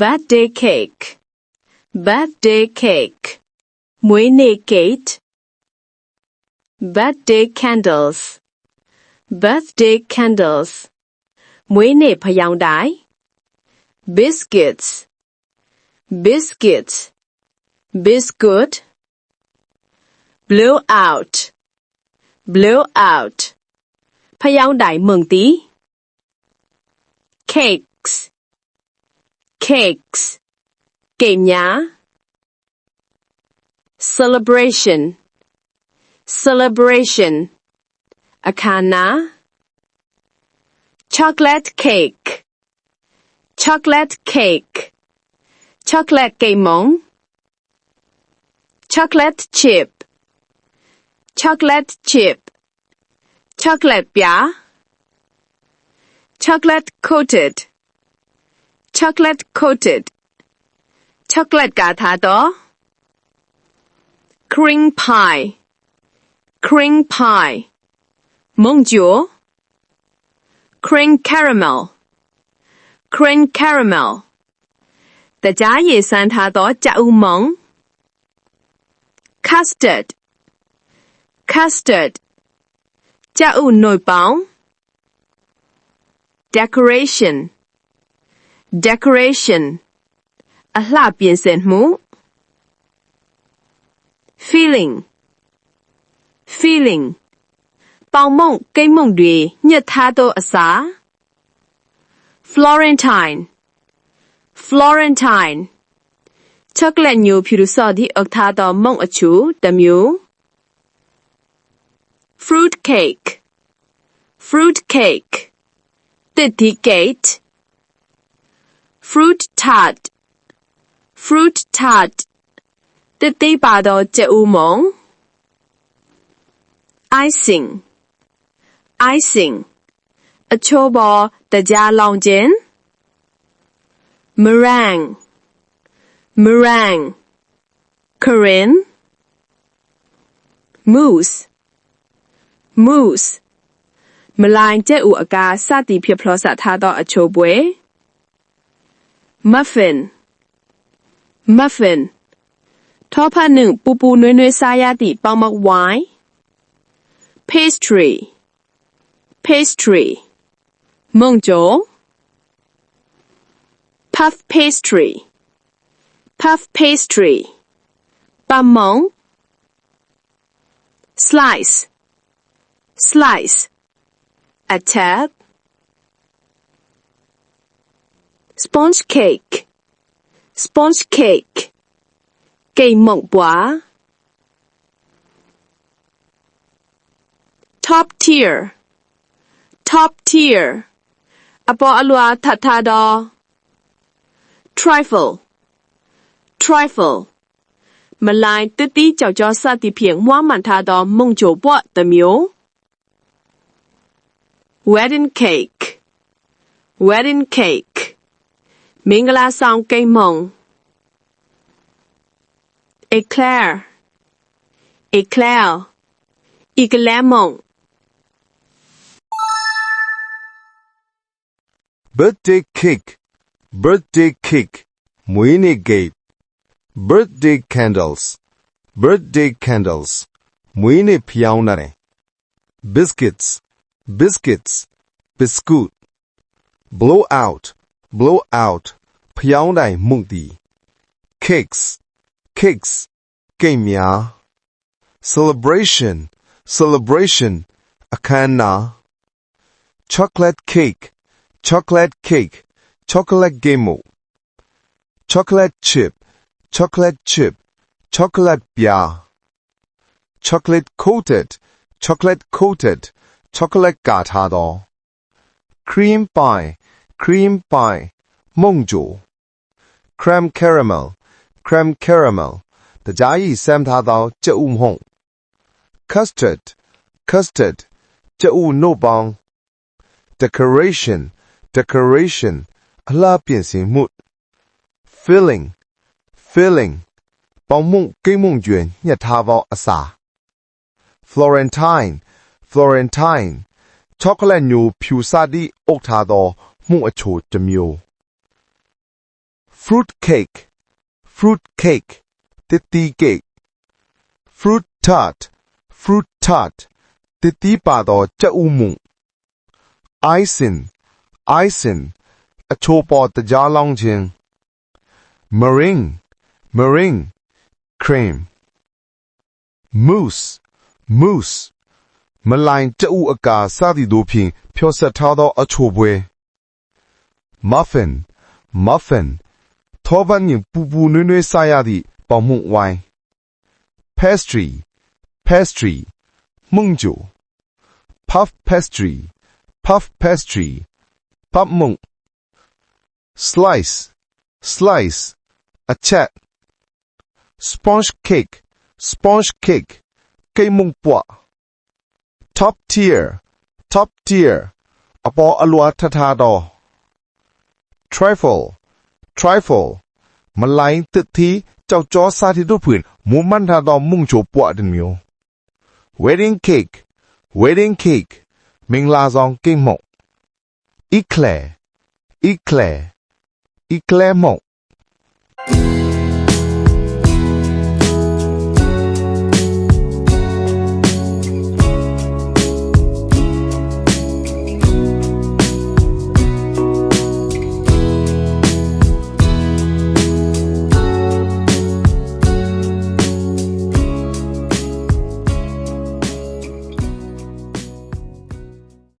birthday cake birthday cake မွေးနေ့ cake birthday candles birthday candles မွေးနေ့ဖယောင်းတိုင် biscuits biscuits biscuit blow out blow out ဖယောင်းတိုင်မုန်တီ cakes cakes, kể. Celebration, celebration, akana. Chocolate cake, chocolate cake, chocolate cây. Chocolate chip, chocolate chip, chocolate bia, chocolate coated chocolate coated chocolate ကထားတော့ cream pie cream pie မုံကျို cream caramel cream caramel တကြားရည်စမ်းထားသောကြက်ဥမုံ custard custard ကြက်ဥနှုတ်ပေါင်း decoration decoration အလှပြင်ဆင်မှု feeling feeling ပေါင်မုံကိတ်မုံတွေညှက်ထားသောအစာ Florentine Florentine ချောကလက်ညိုဖြူစော့သည့်အုပ်ထားသောမုံအချိုတစ်မျိုး fruit cake fruit cake တစ်ဒီ gate fruit tart fruit tart တစ်သိပ်ပါသောကြက်ဥမုံ icing icing အချိုးပေါ်တကြားလောင်ခြင်း meringue meringue Corinne mousse mousse မလိုင်ကျက်ဥအကားစသည်ဖြစ်ဖလောစထားသောအချိုးပွဲ muffin. Muffin. ทอผ้าหนึ่งปูปูนุ้ยนุ้ยซายาติเปามักวาย pastry. Pastry. มงโจ puff pastry. Puff pastry. ปามอง slice. Slice. Attack sponge cake sponge cake ကိတ်မုံပွား top tier top tier အပေါ်အလွှာထပ်ထားသော trifle trifle မလိုင်တတိကြောက်ကြောစသည်ဖြင့်မွှမ်းမှန်ထားသောမုံချိုပွတ်တစ်မျိုး wedding cake wedding cake မင်္ဂလာဆောင်ကိတ်မုံ eclair eclair ဤကလဲမုံ birthday cake birthday cake မွေးနေ့ cake birthday candles birthday candles မွေးနေ့ဖျောင်းတယ် biscuits biscuits biscuit blow out blow out ဖျောင်းတိုင်မှုန့်သည် cakes cakes ကိတ်များ celebration celebration အခမ်းအနား chocolate cake chocolate cake chocolate game chocolate chip chocolate chip chocolate ပြာ chocolate coated chocolate coated chocolate ကာထားသော cream pie cream pie မုံကြို creme caramel creme caramel တကြားရီစမ်းထားသောကြက်ဥမဟုတ် custard custard ကြက်ဥနို့ပေါင်း decoration decoration အလှပြင်ဆင်မှု filling filling ပေါင်မုံကိမ့်မုံကျွင်ညှက်ထားသောအစာ Florentine Florentine ချောကလက်ညိုဖြူစသည့်အုပ်ထားသော မှုအချိုတစ်မျိုး fruit cake fruit cake တတိကိတ် fruit tart fruit tart တတိပါသောကြက်ဥမှု icing icing အချိုပေါ်တကြားလောင်းခြင်း meringue meringue cream mousse mousse မလိုင်ကြက်ဥအကာစသည်တို့ဖြင့်ဖြောဆက်ထားသောအချိုပွဲ muffin. Muffin. 拖板用布布软软塞下的保姆外 pastry. Pastry. 梦酒 puff pastry. Puff pastry. ปั๊บมุง slice. Slice. อัดแช sponge cake. Sponge cake. เกยมุงปัว top tier. Top tier. อปออลัวทาทาดอ trifle trifle မလိုင်းတစ်သီကြောက်ကြောစားတီတို့ဖွင့်မွန်မန်ထားသောမုံချိုပွားတဲ့မျိုး wedding cake wedding cake မင်္ဂလာဆောင်ကိတ်မုန့် eclair eclair eclair မုန့်